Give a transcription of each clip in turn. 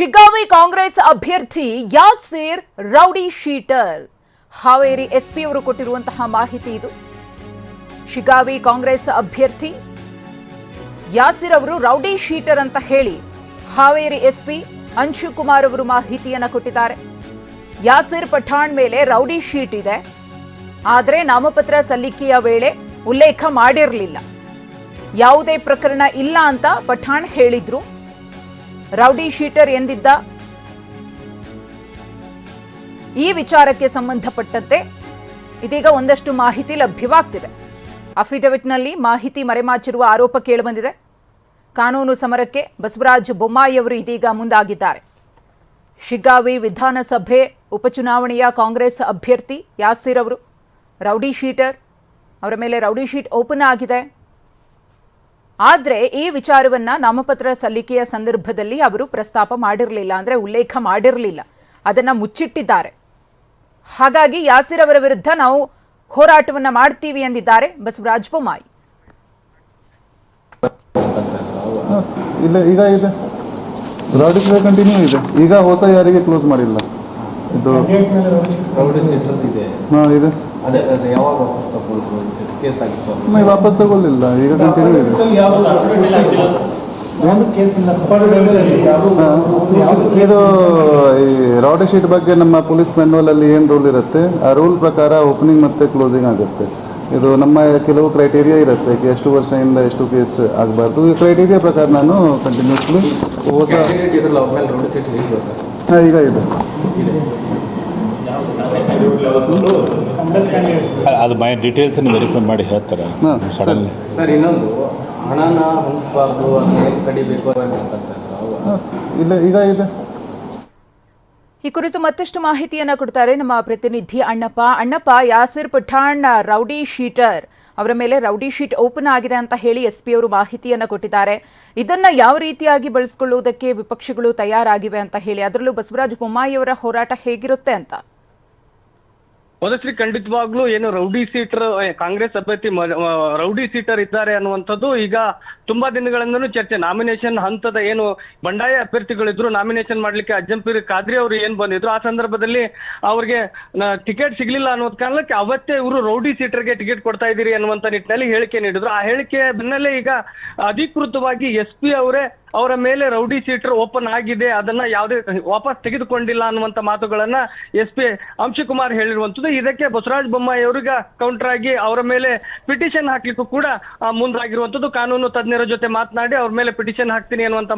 ಶಿಗ್ಗಾವಿ ಕಾಂಗ್ರೆಸ್ ಅಭ್ಯರ್ಥಿ Yasir rowdy sheeter. Haveri SP ಅವರು ಕೊಟ್ಟಿರುವಂತಹ ಮಾಹಿತಿ ಇದು. ಶಿಗಾವಿ ಕಾಂಗ್ರೆಸ್ ಅಭ್ಯರ್ಥಿ ಯಾಸಿರ್ ಅವರು ರೌಡಿ ಶೀಟರ್ ಅಂತ ಹೇಳಿ ಹಾವೇರಿ ಎಸ್ಪಿ ಅಂಶು ಕುಮಾರ್ ಅವರು ಮಾಹಿತಿಯನ್ನು ಕೊಟ್ಟಿದ್ದಾರೆ. ಯಾಸಿರ್ ಪಠಾಣ್ ಮೇಲೆ ರೌಡಿ ಶೀಟ್ ಇದೆ. ಆದರೆ ನಾಮಪತ್ರ ಸಲ್ಲಿಕೆಯ ವೇಳೆ ಉಲ್ಲೇಖ ಮಾಡಿರಲಿಲ್ಲ. ಯಾವುದೇ ಪ್ರಕರಣ ಇಲ್ಲ ಅಂತ ಪಠಾಣ್ ಹೇಳಿದ್ರು. ರೌಡಿ ಶೀಟರ್ ಎಂದಿದ್ದ ಈ ವಿಚಾರಕ್ಕೆ ಸಂಬಂಧಪಟ್ಟಂತೆ ಇದೀಗ ಒಂದಷ್ಟು ಮಾಹಿತಿ ಲಭ್ಯವಾಗ್ತಿದೆ. ಅಫಿಡವಿಟ್ನಲ್ಲಿ ಮಾಹಿತಿ ಮರೆಮಾಚಿರುವ ಆರೋಪ ಕೇಳಿಬಂದಿದೆ. ಕಾನೂನು ಸಮರಕ್ಕೆ ಬಸವರಾಜ ಬೊಮ್ಮಾಯಿಯವರು ಇದೀಗ ಮುಂದಾಗಿದ್ದಾರೆ. ಶಿಗ್ಗಾವಿ ವಿಧಾನಸಭೆ ಉಪಚುನಾವಣೆಯ ಕಾಂಗ್ರೆಸ್ ಅಭ್ಯರ್ಥಿ ಯಾಸೀರ್ ಅವರು ರೌಡಿ ಶೀಟರ್ ಅವರ ಮೇಲೆ ರೌಡಿ ಶೀಟ್ ಓಪನ್ ಆಗಿದೆ. ಆದರೆ ಈ ವಿಚಾರವನ್ನ ನಾಮಪತ್ರ ಸಲ್ಲಿಕೆಯ ಸಂದರ್ಭದಲ್ಲಿ ಅವರು ಪ್ರಸ್ತಾಪ ಮಾಡಿರಲಿಲ್ಲ ಅಂದ್ರೆ ಉಲ್ಲೇಖ ಮಾಡಿರಲಿಲ್ಲ. ಅದನ್ನ ಮುಚ್ಚಿಟ್ಟಿದ್ದಾರೆ. ಹಾಗಾಗಿ ಯಾಸಿರ್ ಅವರ ವಿರುದ್ಧ ನಾವು ಹೋರಾಟವನ್ನ ಮಾಡ್ತೀವಿ ಎಂದಿದ್ದಾರೆ ಬಸವರಾಜ ಬೊಮ್ಮಾಯಿ. ಇಲ್ಲ, ಈಗ ಇದೆ. ಕಂಟಿನ್ಯೂ ಇದೆ. ಈಗ ಹೊಸ ಯಾರಿಗೆ ಕ್ಲೋಸ್ ಮಾಡಿಲ್ಲ. ಇದು ರೌಡಿ ಸೆಂಟರ್ ಇದೆ. ಇದೆ. ಅದೇ ಅದೇ ಯಾವಾಗ ವಾಪಸ್ ಕೇಸ್ ಆಗಿತ್ತು ನಮಗೆ ವಾಪಸ್ ತಗೊಳ್ಳಿಲ್ಲ ಈಗ ಕಂಟಿನ್ಯೂ ಇದೆ. ಹಾ. ಇದು ಈ ರಾಡಿ ಶೀಟ್ ಬಗ್ಗೆ ನಮ್ಮ ಪೊಲೀಸ್ ಮ್ಯಾನ್ಯಲ್ ಅಲ್ಲಿ ಏನು ರೂಲ್ ಇರುತ್ತೆ? ಆ ರೂಲ್ ಪ್ರಕಾರ ಓಪನಿಂಗ್ ಮತ್ತೆ ಕ್ಲೋಸಿಂಗ್ ಆಗುತ್ತೆ. ಇದು ನಮ್ಮ ಕೆಲವು ಕ್ರೈಟೇರಿಯಾ ಇರುತ್ತೆ. ಎಷ್ಟು ವರ್ಷದಿಂದ ಎಷ್ಟು ಕೇಸ್ ಆಗಬಾರ್ದು? ಈ ಕ್ರೈಟೇರಿಯಾ ಪ್ರಕಾರ ನಾನು ಕಂಟಿನ್ಯೂಸ್ಲಿ ಹೊಸ ಹಾ, ಈಗ ಇದೆ. ಅದು ಮೈ ಡೀಟೇಲ್ಸನ್ನು ವೆರಿಫೈ ಮಾಡಿ ಹೇಳ್ತಾರೆ. ಹಾ, ಸಡನ್ ಸರ್. ಇನ್ನೊಂದು. ಹಣನ ಹೊಂದಿಸಬಾರ್ದು ಅದನ್ನ ಕಡಿಬೇಕು ಇಲ್ಲ ಈಗ ಇದೆ. ಈ ಕುರಿತು ಮತ್ತಷ್ಟು ಮಾಹಿತಿಯನ್ನು ಕೊಡ್ತಾರೆ ನಮ್ಮ ಪ್ರತಿನಿಧಿ ಅಣ್ಣಪ್ಪ. ಅಣ್ಣಪ್ಪ, ಯಾಸಿರ್ ಪಠಾಣ್ ರೌಡಿ ಶೀಟರ್ ಅವರ ಮೇಲೆ ರೌಡಿ ಶೀಟ್ ಓಪನ್ ಆಗಿದೆ ಅಂತ ಹೇಳಿ ಎಸ್ ಪಿ ಅವರು ಮಾಹಿತಿಯನ್ನು ಕೊಟ್ಟಿದ್ದಾರೆ. ಇದನ್ನ ಯಾವ ರೀತಿಯಾಗಿ ಬಳಸಿಕೊಳ್ಳುವುದಕ್ಕೆ ವಿಪಕ್ಷಗಳು ತಯಾರಾಗಿವೆ ಅಂತ ಹೇಳಿ, ಅದರಲ್ಲೂ ಬಸವರಾಜ ಬೊಮ್ಮಾಯಿ ಅವರ ಹೋರಾಟ ಹೇಗಿರುತ್ತೆ ಅಂತ. ಮೊದಶ್ರೀ ಖಂಡಿತವಾಗ್ಲೂ ಏನು ರೌಡಿ ಸೀಟರ್ ಕಾಂಗ್ರೆಸ್ ಅಭ್ಯರ್ಥಿ ರೌಡಿ ಸೀಟರ್ ಇದ್ದಾರೆ ಅನ್ನುವಂಥದ್ದು ಈಗ ತುಂಬಾ ದಿನಗಳಿಂದನು ಚರ್ಚೆ. ನಾಮಿನೇಷನ್ ಹಂತದ ಏನು ಬಂಡಾಯ ಅಭ್ಯರ್ಥಿಗಳಿದ್ರು ನಾಮಿನೇಷನ್ ಮಾಡ್ಲಿಕ್ಕೆ ಅಜ್ಜಂಪೀರ್ ಖಾದ್ರಿ ಅವರು ಏನ್ ಬಂದಿದ್ರು, ಆ ಸಂದರ್ಭದಲ್ಲಿ ಅವ್ರಿಗೆ ಟಿಕೆಟ್ ಸಿಗ್ಲಿಲ್ಲ ಅನ್ನೋದ್ ಕಾರಣಕ್ಕೆ ಅವತ್ತೇ ಇವರು ರೌಡಿ ಸೀಟರ್ಗೆ ಟಿಕೆಟ್ ಕೊಡ್ತಾ ಇದ್ದೀರಿ ಅನ್ನುವಂತ ನಿಟ್ಟಿನಲ್ಲಿ ಹೇಳಿಕೆ ನೀಡಿದ್ರು. ಆ ಹೇಳಿಕೆ ಬೆನ್ನಲ್ಲೇ ಈಗ ಅಧಿಕೃತವಾಗಿ ಎಸ್ ಪಿ ಅವರೇ ಅವರ ಮೇಲೆ ರೌಡಿ ಸೀಟರ್ ಓಪನ್ ಆಗಿದೆ, ಅದನ್ನ ಯಾವುದೇ ವಾಪಸ್ ತೆಗೆದುಕೊಂಡಿಲ್ಲ ಅನ್ನುವಂತ ಮಾತುಗಳನ್ನ ಎಸ್ ಪಿ ಅಂಶಕುಮಾರ್ ಹೇಳಿರುವಂತದ್ದು ಇದಕ್ಕೆ ಬಸವರಾಜ ಬೊಮ್ಮಾಯಿ ಅವರಿಗೆ ಕೌಂಟರ್ ಆಗಿ ಅವರ ಮೇಲೆ ಪಿಟಿಷನ್ ಹಾಕ್ಲಿಕ್ಕೂ ಕೂಡ ಮುಂದಾಗಿರುವಂತದ್ದು ಕಾನೂನು ತಜ್ಞರ ಜೊತೆ ಮಾತನಾಡಿ ಅವ್ರ ಮೇಲೆ ಪಿಟಿಷನ್ ಹಾಕ್ತೀನಿ ಅನ್ನುವಂತ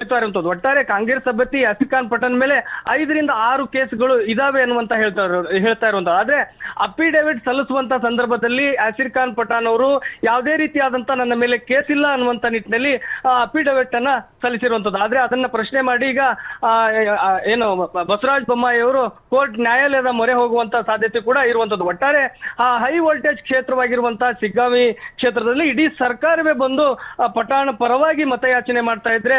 ಅಂತ ಒಟ್ಟಾರೆ ಕಾಂಗ್ರೆಸ್ ಅಭ್ಯರ್ಥಿ ಅಸಿಕಾನ್ ಪಠನ್ ಮೇಲೆ ಐದರಿಂದ ಆರು ಕೇಸ್ಗಳು ಇದಾವೆ ಅನ್ನುವಂತ ಹೇಳ್ತಾ ಹೇಳ್ತಾ ಇರುವಂತ ಆದ್ರೆ ಅಫಿಡೇವಿಟ್ ಸಲ್ಲಿಸುವಂತ ಸಂದರ್ಭದಲ್ಲಿ ಅಸಿರ್ ಖಾನ್ ಅವರು ಯಾವುದೇ ರೀತಿಯಾದಂತ ನನ್ನ ಮೇಲೆ ಕೇಸ್ ಇಲ್ಲ ಅನ್ನುವಂತ ನಿಟ್ಟಿನಲ್ಲಿ ಅಫಿಡೇವಿಟ್ ಅನ್ನ ಸಲ್ಲಿಸಿರುವಂತದ್ದು ಆದ್ರೆ ಅದನ್ನ ಪ್ರಶ್ನೆ ಮಾಡಿ ಈಗ ಏನು, ಬಸವರಾಜ ಬೊಮ್ಮಾಯಿ ಅವರು ಕೋರ್ಟ್ ನ್ಯಾಯಾಲಯದ ಮೊರೆ ಹೋಗುವಂತ ಸಾಧ್ಯತೆ ಕೂಡ ಇರುವಂತದ್ದು ಒಟ್ಟಾರೆ, ಆ, ಹೈ ವೋಲ್ಟೇಜ್ ಕ್ಷೇತ್ರವಾಗಿರುವಂತಹ ಸಿಗ್ಗಾವಿ ಕ್ಷೇತ್ರದಲ್ಲಿ ಇಡೀ ಸರ್ಕಾರವೇ ಬಂದು ಪಠಾಣ್ ಪರವಾಗಿ ಮತಯಾಚನೆ ಮಾಡ್ತಾ ಇದ್ರೆ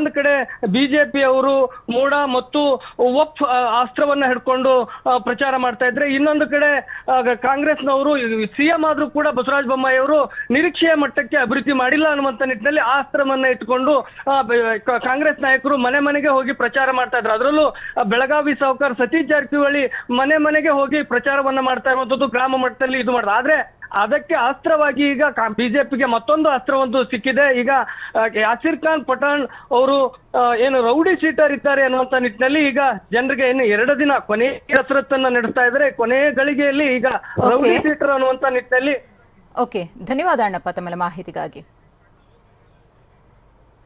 ಒಂದ್ ಕಡೆ ಬಿಜೆಪಿ ಅವರು ಮೂಡ ಮತ್ತು ಒಪ್ ಅಸ್ತ್ರವನ್ನ ಹಿಡ್ಕೊಂಡು ಪ್ರಚಾರ ಮಾಡ್ತಾ ಇದ್ರೆ, ಇನ್ನೊಂದು ಕಡೆ ಕಾಂಗ್ರೆಸ್ನವರು ಸಿಎಂ ಆದ್ರೂ ಕೂಡ ಬಸವರಾಜ ಬೊಮ್ಮಾಯಿ ಅವರು ನಿರೀಕ್ಷೆಯ ಮಟ್ಟಕ್ಕೆ ಅಭಿವೃದ್ಧಿ ಮಾಡಿಲ್ಲ ಅನ್ನುವಂತ ನಿಟ್ಟಿನಲ್ಲಿ ಆ ಅಸ್ತ್ರವನ್ನ ಇಟ್ಕೊಂಡು ಕಾಂಗ್ರೆಸ್ ನಾಯಕರು ಮನೆ ಮನೆಗೆ ಹೋಗಿ ಪ್ರಚಾರ ಮಾಡ್ತಾ ಇದ್ರು. ಅದರಲ್ಲೂ ಬೆಳಗಾವಿ ಸಾವುಕಾರ ಸತೀಶ್ ಜಾರಕಿಹೊಳಿ ಮನೆ ಮನೆಗೆ ಹೋಗಿ ಪ್ರಚಾರವನ್ನ ಮಾಡ್ತಾ ಇರುವಂತದ್ದು ಗ್ರಾಮ ಮಟ್ಟದಲ್ಲಿ ಇದು ಮಾಡ್ತಾರೆ ಆದ್ರೆ ಅದಕ್ಕೆ ಅಸ್ತ್ರವಾಗಿ ಈಗ ಬಿಜೆಪಿಗೆ ಮತ್ತೊಂದು ಅಸ್ತ್ರವೊಂದು ಸಿಕ್ಕಿದೆ. ಈಗ ಯಾಸಿರ್ ಖಾನ್ ಪಠಾಣ್ ಅವರು ಏನು ರೌಡಿ ಶೀಟರ್ ಇದ್ದಾರೆ ಅನ್ನುವಂತ ನಿಟ್ಟಿನಲ್ಲಿ ಈಗ ಜನರಿಗೆ ಇನ್ನು ಎರಡು ದಿನ ಕೊನೆ ಕಸರತ್ತನ್ನ ನಡೆಸ್ತಾ ಇದ್ದಾರೆ. ಕೊನೆ ಗಳಿಗೆಯಲ್ಲಿ ಈಗ ರೌಡಿ. ಶೀಟರ್ ಅನ್ನುವಂತ ನಿಟ್ಟಿನಲ್ಲಿ ಓಕೆ ಧನ್ಯವಾದ ಅಣ್ಣಪ್ಪ ತಮ್ಮ ಮಾಹಿತಿಗಾಗಿ.